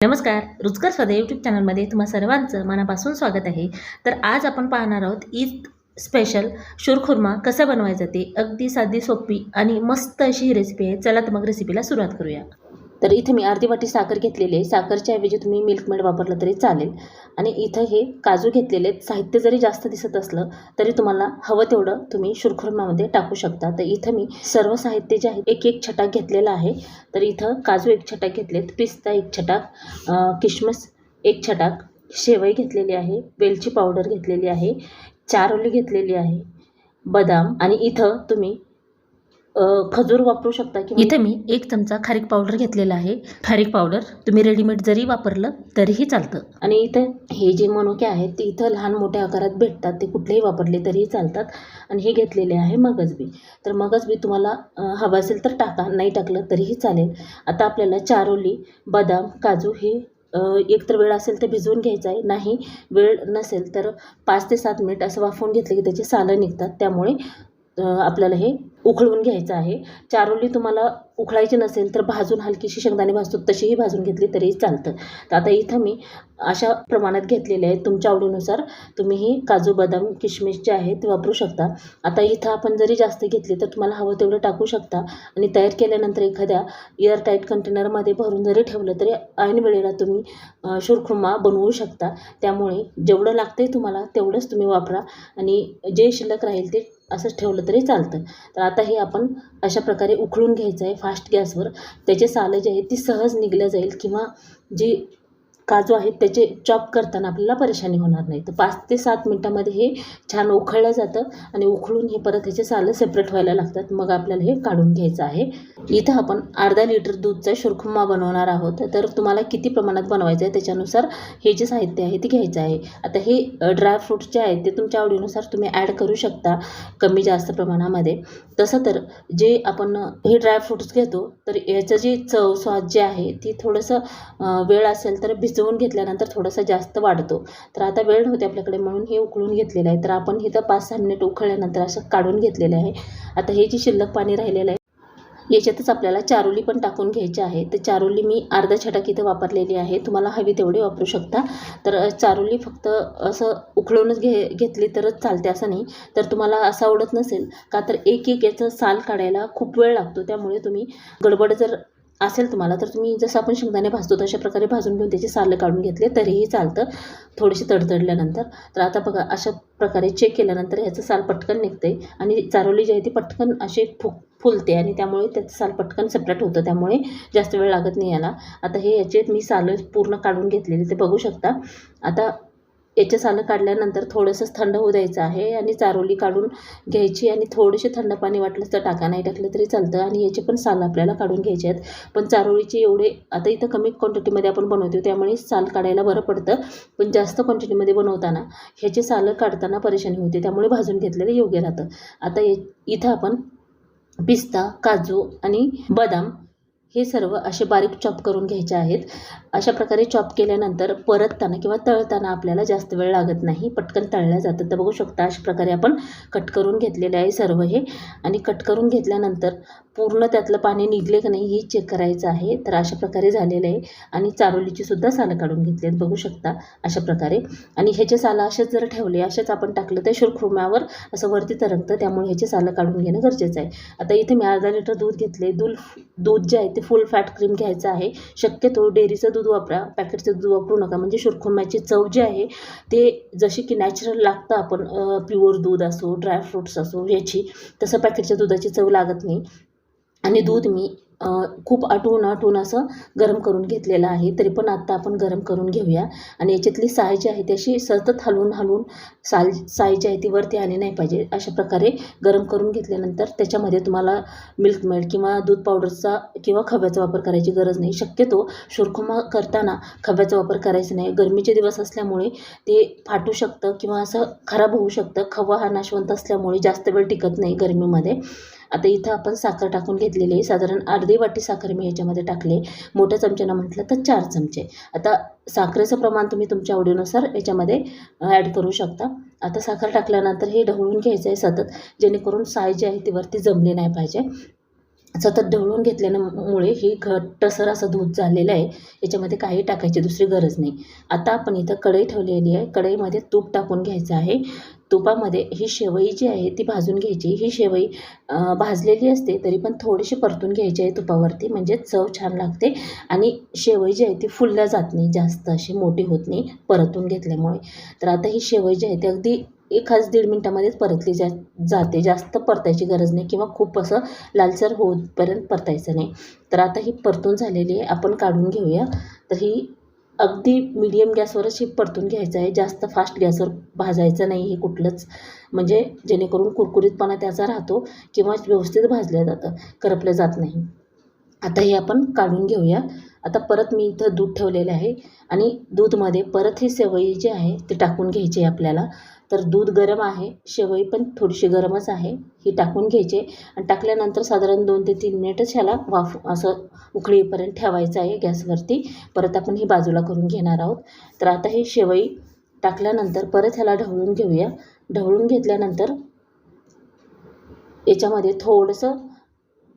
नमस्कार रुचकर स्वादे यूट्यूब चॅनलमध्ये तुम्हा सर्वांचं मनापासून स्वागत आहे. तर आज आपण पाहणार आहोत ईद स्पेशल शुरखुर्मा कसं बनवायचं ते अगदी साधी सोपी आणि मस्त अशी ही रेसिपी आहे. चला तर मग रेसिपीला सुरुवात करूया. तर इथे मी अर्धी वाटी साखर घेतलेली आहे. साखरच्या ऐवजी तुम्ही मिल्क मेड वापरलं तरी चालेल. आणि इथं हे काजू घेतलेले आहेत. साहित्य जरी जास्त दिसत असलं तरी तुम्हाला हवं तेवढं तुम्ही शुरखुरमामध्ये टाकू शकता. तर इथं मी सर्व साहित्य जे आहे एक एक छटाक घेतलेलं आहे. तर इथं काजू एक छटाक घेतलेत पिस्ता एक छटाक किशमिस एक छटाक शेवई घेतलेली आहे वेलची पावडर घेतलेली आहे चारोली घेतलेली आहे बदाम आणि इथं तुम्ही खजूर वापरू शकता किंवा इथं मी एक चमचा खारीक पावडर घेतलेला आहे. खारीक पावडर तुम्ही रेडीमेड जरी वापरलं तरीही चालतं. आणि इथं हे जे मनुके आहेत ते इथं लहान मोठ्या आकारात भेटतात. ते कुठलेही वापरले तरीही चालतात. आणि हे घेतलेले आहे मगजबी. तर मगजबी तुम्हाला हवं असेल तर टाका. नाही टाकलं तरीही चालेल. आता आपल्याला चारोली बदाम काजू हे एक तर वेळ असेल तर भिजवून घ्यायचं आहे. नाही वेळ नसेल तर पाच ते सात मिनिट असं वाफवून घेतलं की त्याचे सालं निघतात. त्यामुळे आपल्याला हे उकळवून घ्यायचं आहे. चारोली तुम्हाला उकळायची नसेल तर भाजून हलकीशी शेंगदाणे भाजतो तशीही भाजून घेतली तरी चालतं. तर आता इथं मी अशा प्रमाणात घेतलेले आहेत. तुमच्या आवडीनुसार तुम्हीही काजू बदाम किशमिश जे आहे ते वापरू शकता. आता इथं आपण जरी जास्त घेतली तर तुम्हाला हवं तेवढं टाकू शकता. आणि तयार केल्यानंतर एखाद्या एअरटाईट कंटेनरमध्ये भरून जरी ठेवलं तरी ऐन वेळेला तुम्ही शुरखुमा बनवू शकता. त्यामुळे जेवढं लागतं आहे तुम्हाला तेवढंच तुम्ही वापरा. आणि जे शिल्लक राहील ते असंच ठेवलं तरी चालतं. तर आता हे आपण अशा प्रकारे उकळून घ्यायचं आहे फास्ट गॅसवर त्याचे सालं जे आहेत ती सहज निघल्या जाईल किंवा जी काजू आहेत त्याचे चॉप करताना आपल्याला परेशानी होणार नाही. तर पाच ते सात मिनटामध्ये हे छान उखळलं जातं आणि उकळून हे परत ह्याचे सालं सेपरेट व्हायला लागतात. मग आपल्याला हे काढून घ्यायचं आहे. इथं आपण अर्धा लिटर दूधचा शुरखुमा बनवणार आहोत. तर तुम्हाला किती प्रमाणात बनवायचं आहे त्याच्यानुसार हे जे साहित्य आहे ते घ्यायचं आहे. आता हे ड्रायफ्रूट्स जे आहेत ते तुमच्या आवडीनुसार तुम्ही ॲड करू शकता कमी जास्त प्रमाणामध्ये. तसं तर जे आपण हे ड्रायफ्रूट्स घेतो तर याचं जे चव स्वाद जे आहे ती थोडंसं वेळ असेल तर भिजवून घेतल्यानंतर थोडंसं जास्त वाढतो. तर आता वेळ नव्हते आपल्याकडे म्हणून हे उकळून घेतलेलं आहे. तर आपण इथं पाच सहा मिनिट उकळल्यानंतर असं काढून घेतलेलं आहे. आता हे जे शिल्लक पाणी राहिलेलं आहे याच्यातच आपल्याला चारोली पण टाकून घ्यायची आहे. तर चारोली मी अर्धा छटाक इथं वापरलेली आहे. तुम्हाला हवी तेवढी वापरू शकता. तर चारोली फक्त असं उकळूनच घे घेतली तरच चालते असं नाही. तर तुम्हाला असं आवडत नसेल का तर एक एक याचं साल काढायला खूप वेळ लागतो. त्यामुळे तुम्ही गडबड जर असेल तुम्हाला तर तुम्ही जसं आपण शेंगदाणे भाजतो तशा प्रकारे भाजून घेऊन त्याचे सालं काढून घेतले तरीही चालतं. थोडीशी तडतडल्यानंतर तर आता बघा अशा प्रकारे चेक केल्यानंतर ह्याचं साल पटकन निघते आणि चारोली जी आहे ती पटकन अशी फुक फुलते आणि त्यामुळे त्याचं साल पटकन सेपरेट होतं त्यामुळे जास्त वेळ लागत नाही याला. आता हे याचे मी सालं पूर्ण काढून घेतलेले ते बघू शकता. आता याचे सालं काढल्यानंतर थोडंसंच थंड होऊ द्यायचं आहे आणि चारोली काढून घ्यायची आणि थोडेसे थंड पाणी वाटलं तर टाका नाही टाकलं तरी चालतं. आणि याचे पण साल आपल्याला काढून घ्यायचे आहेत. पण चारोळीचे एवढे आता इथं कमी क्वांटिटीमध्ये आपण बनवतो त्यामुळे साल काढायला बरं पडतं. पण जास्त क्वांटिटीमध्ये बनवताना ह्याचे सालं काढताना परेशानी होते त्यामुळे भाजून घेतलेलं योग्य राहतं. आता इथं आपण पिस्ता काजू आणि बदाम हे सर्व असे बारीक चॉप करून घ्यायचे आहेत. अशा प्रकारे चॉप केल्यानंतर परतताना किंवा तळताना आपल्याला जास्त वेळ लागत नाही. पटकन तळल्या जातं. तर बघू शकता अशा प्रकारे आपण कट करून घेतलेले आहे सर्व हे. आणि कट करून घेतल्यानंतर पूर्ण त्यातलं पाणी निघले का नाही हे चेक करायचं आहे. तर अशा प्रकारे झालेलं आहे. आणि चारोलीची सुद्धा सालं काढून घेतली आहेत. बघू शकता अशा प्रकारे. आणि ह्याचे सालं असेच जर ठेवले असेच आपण टाकलं तर शुरखुर्म्यावर असं वरती तरंगतं. त्यामुळे ह्याचे सालं काढून घेणं गरजेचं आहे. आता इथे मी अर्धा लिटर दूध घेतले दूध दूध जे आहे ते फुल फॅट क्रीम घ्यायचं आहे. शक्यतो डेअरीचं दूध वापरा पॅकेटचं दूध वापरू नका. म्हणजे शुरखुर्म्याची चव जी आहे ते जशी की नॅचरल लागतं आपण प्युअर दूध असो ड्रायफ्रूट्स असो याची तसं पॅकेटच्या दुधाची चव लागत नाही. आणि दूध मी खूप आटवून आटवून असं गरम करून घेतलेलं आहे. तरी पण आत्ता आपण गरम करून घेऊया. आणि याच्यातली साय जी आहे ती अशी सतत हलवून हलवून साल साय जी आहे ती वरती आली नाही पाहिजे. अशा प्रकारे गरम करून घेतल्यानंतर त्याच्यामध्ये तुम्हाला मिल्क मेड किंवा दूध पावडरचा किंवा खव्याचा वापर करायची गरज नाही. शक्यतो शुरखुमा करताना खव्याचा वापर करायचा नाही. गरमीचे दिवस असल्यामुळे ते फाटू शकतं किंवा असं खराब होऊ शकतं. खवा हा नाशवंत असल्यामुळे जास्त वेळ टिकत नाही गरमीमध्ये. आता इथं आपण साखर टाकून घेतलेली आहे. साधारण अर्धी वाटी साखर मी ह्याच्यामध्ये टाकले मोठ्या चमच्यानं म्हटलं तर चार चमचे. आता साखरेचं प्रमाण तुम्ही तुमच्या आवडीनुसार याच्यामध्ये ॲड करू शकता. आता साखर टाकल्यानंतर हे ढवळून घ्यायचं आहे सतत. जेणेकरून साय जी आहे ती वरती जमली नाही पाहिजे. सतत ढवळून घेतल्यामुळे ही घट्टसर असं दूध झालेलं आहे. याच्यामध्ये काही टाकायची दुसरी गरज नाही. आता आपण इथं कढई ठेवलेली आहे. कढईमध्ये तूप टाकून घ्यायचं आहे. तुपामध्ये ही शेवई जी आहे ती भाजून घ्यायची. ही शेवई भाजलेली असते तरी पण थोडीशी परतून घ्यायची आहे तुपावरती. म्हणजे चव छान लागते. आणि शेवई जी आहे ती फुलल्या जात नाही. जास्त अशी मोठी होत नाही परतून घेतल्यामुळे. तर आता ही शेवई जी आहे ती अगदी एखाद दीड मिनटामध्येच परतली जा जाते. जास्त परतायची गरज नाही किंवा खूप असं लालसर होतपर्यंत परतायचं नाही. तर आता ही परतून झालेली आहे. आपण काढून घेऊया. तर ही अगदी मिडियम गॅसवरच ही परतून घ्यायचं आहे. जास्त फास्ट गॅसवर भाजायचं नाही हे कुठलंच. म्हणजे जेणेकरून कुरकुरीतपणा त्याचा राहतो किंवा व्यवस्थित भाजलं जातं. करपलं जात नाही. आता हे आपण काढून घेऊया. आता परत मी इथं दूध ठेवलेलं आहे आणि दूधमध्ये परत ही सेवई जी आहे ती टाकून घ्यायची आहे आपल्याला. तर दूध गरम आहे शेवई पण थोडीशी गरमच आहे ही टाकून घ्यायची. आणि टाकल्यानंतर साधारण दोन ते तीन मिनिटच ह्याला वाफ असं उकळीपर्यंत ठेवायचं आहे गॅसवरती. परत आपण ही बाजूला करून घेणार आहोत. तर आता ही शेवई टाकल्यानंतर परत ह्याला ढवळून घेऊया. ढवळून घेतल्यानंतर याच्यामध्ये थोडंसं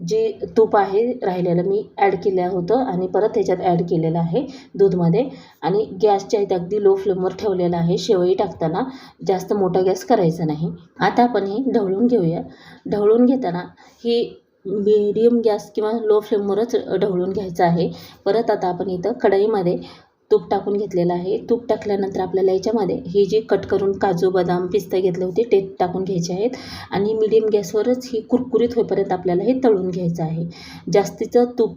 जे तूप आहे राहिलेलं मी ॲड केलं होतं आणि परत त्याच्यात ॲड केलेलं आहे दूधमध्ये. आणि गॅसच्या इथे अगदी लो फ्लेमवर ठेवलेला आहे. शेवई टाकताना जास्त मोठा गॅस करायचा नाही. आता आपण हे ढवळून घेऊया. ढवळून घेताना ही मिडियम गॅस किंवा लो फ्लेमवरच ढवळून घ्यायचं आहे. परत आता आपण इथं कढईमध्ये तूप टाकून घेतलेलं आहे. तूप टाकल्यानंतर आपल्याला याच्यामध्ये ही जी कट करून काजू बदाम पिस्ता घेतले होते ते टाकून घ्यायचे आहेत. आणि मिडियम गॅसवरच ही कुरकुरीत होईपर्यंत आपल्याला हे तळून घ्यायचं आहे. जास्तीचं तूप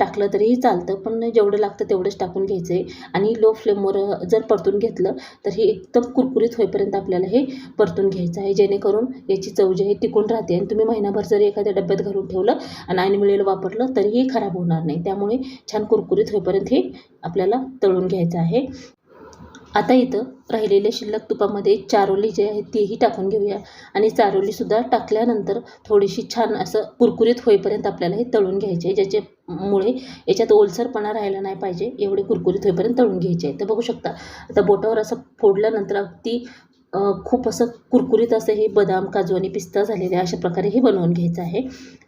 टाकलं तरीही चालतं पण जेवढं लागतं तेवढंच टाकून घ्यायचं आहे आणि लो फ्लेमवर जर परतून घेतलं तर हे एकदम कुरकुरीत होईपर्यंत आपल्याला हे परतून घ्यायचं आहे. जेणेकरून याची चव जी आहे टिकून राहते. आणि तुम्ही महिनाभर जरी एखाद्या डब्यात घालून ठेवलं आणि ऐन मिळेल वापरलं तरीही खराब होणार नाही. त्यामुळे छान कुरकुरीत होईपर्यंत हे आपल्याला तळून घ्यायचं आहे. आता इथं राहिलेल्या शिल्लक तुपामध्ये चारोली जे आहे तीही टाकून घेऊया. आणि चारोलीसुद्धा टाकल्यानंतर थोडीशी छान असं कुरकुरीत होईपर्यंत आपल्याला हे तळून घ्यायचे ज्याच्यामुळे याच्यात ओलसरपणा राहायला नाही पाहिजे एवढे कुरकुरीत होईपर्यंत तळून घ्यायचे आहे. तर बघू शकता आता बोटावर असं फोडल्यानंतर अगदी खूप असं कुरकुरीत असं हे बदाम काजू आणि पिस्ता झालेले आहे अशा प्रकारे हे बनवून घ्यायचं आहे.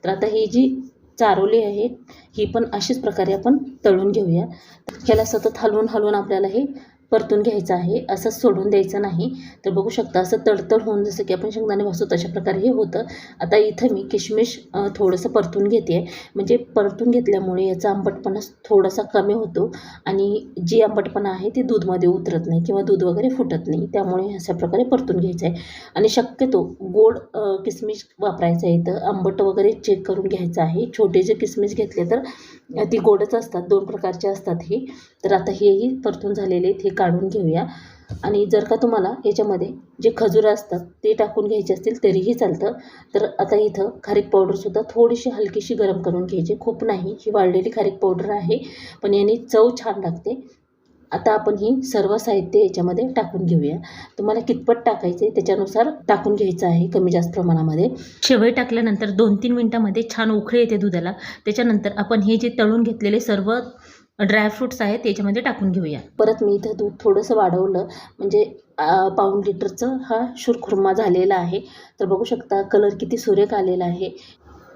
तर आता ही जी चारोली आहे ही पण अशाच प्रकारे आपण तळून घेऊया. ह्याला सतत हलवून हलवून आपल्याला हे परतून घ्यायचं आहे असं सोडून द्यायचं नाही. तर बघू शकता असं तडतड होऊन जसं की आपण शेंगदाणे भासतो तशा प्रकारे हे होतं. आता इथं मी किशमिश थोडंसं परतून घेते. आहे म्हणजे परतून घेतल्यामुळे याचा आंबटपणा थोडासा कमी होतो आणि जी आंबटपणा आहे ती दूधमध्ये उतरत नाही किंवा दूध वगैरे फुटत नाही. त्यामुळे अशा प्रकारे परतून घ्यायचं आहे. आणि शक्यतो गोड किसमिश वापरायचं आहे. इथं आंबट वगैरे चेक करून घ्यायचं आहे. छोटे जे किसमिस घेतले तर ती गोडच असतात दोन प्रकारचे असतात हे. तर आता हेही परतून झालेले आहेत हे काढून घेऊया. आणि जर का तुम्हाला याच्यामध्ये जे खजूर असतात ते टाकून घ्यायचे असतील तरीही चालतं. तर आता इथं खारीक पावडरसुद्धा थोडीशी हलकीशी गरम करून घ्यायची. खूप नाही ही वाळलेली खारीक पावडर आहे. पण याने चव छान लागते. आता आपण ही सर्व साहित्य याच्यामध्ये टाकून घेऊया. तुम्हाला कितपत टाकायचं आहे त्याच्यानुसार टाकून घ्यायचं आहे कमी जास्त प्रमाणामध्ये. शेवई टाकल्यानंतर दोन तीन मिनटामध्ये छान उकळी येते दुधाला. त्याच्यानंतर आपण हे जे तळून घेतलेले सर्व ड्रायफ्रूट्स आहेत त्याच्यामध्ये टाकून घेऊया. परत मी इथं दूध थोडंसं वाढवलं. म्हणजे पाऊण लिटरचं हा शुरखुर्मा झालेला आहे. तर बघू शकता कलर किती सुरेख आलेला आहे.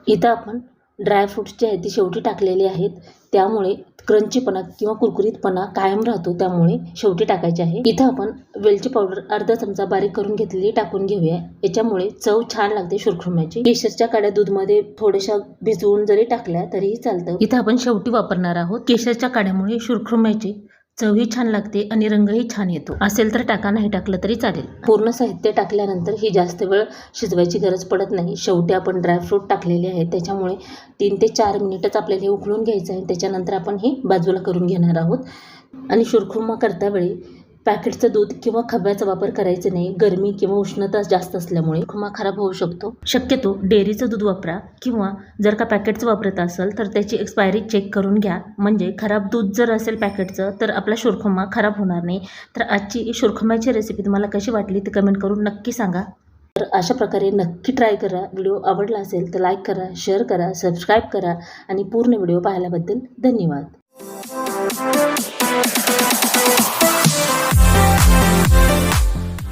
इथं आपण ड्रायफ्रूट्स जे आहेत ती शेवटी टाकलेले आहेत. त्यामुळे क्रंचीपणा किंवा कुरकुरीतपणा कायम राहतो त्यामुळे शेवटी टाकायचे आहे. इथं आपण वेलची पावडर अर्धा चमचा बारीक करून घेतलेली टाकून घेऊया. याच्यामुळे चव छान लागते शुरखुरम्याची केशरच्या काड्या दूधमध्ये थोड्याशा भिजवून जरी टाकल्या तरीही चालतं. इथं आपण शेवटी वापरणार आहोत केशरच्या काड्यामुळे शुरखुरम्याची चवही छान लागते आणि रंगही छान येतो. असेल तर टाका नाही टाकलं तरी चालेल. पूर्ण साहित्य टाकल्यानंतर ही जास्त वेळ शिजवायची गरज पडत नाही. शेवटी आपण ड्रायफ्रूट टाकलेले आहेत. त्याच्यामुळे तीन ते चार मिनिटच आपल्याला हे उकळून घ्यायचं आहे. त्याच्यानंतर आपण हे बाजूला करून घेणार आहोत. आणि शुरखुर्मा करता वेळी पॅकेटचं दूध किंवा खव्याचा वापर करायचा नाही गरमी किंवा उष्णता जास्त असल्यामुळे खुमा खराब होऊ शकतो. शक्यतो डेअरीचं दूध वापरा किंवा जर का पॅकेटचं वापरत असेल तर त्याची एक्सपायरी चेक करून घ्या. म्हणजे खराब दूध जर असेल पॅकेटचं तर आपला शुरखुमा खराब होणार नाही. तर आजची शुरखुम्याची रेसिपी तुम्हाला कशी वाटली ते कमेंट करून नक्की सांगा. तर अशा प्रकारे नक्की ट्राय करा. व्हिडिओ आवडला असेल तर लाईक करा शेअर करा सबस्क्राईब करा आणि पूर्ण व्हिडिओ पाहिल्याबद्दल धन्यवाद.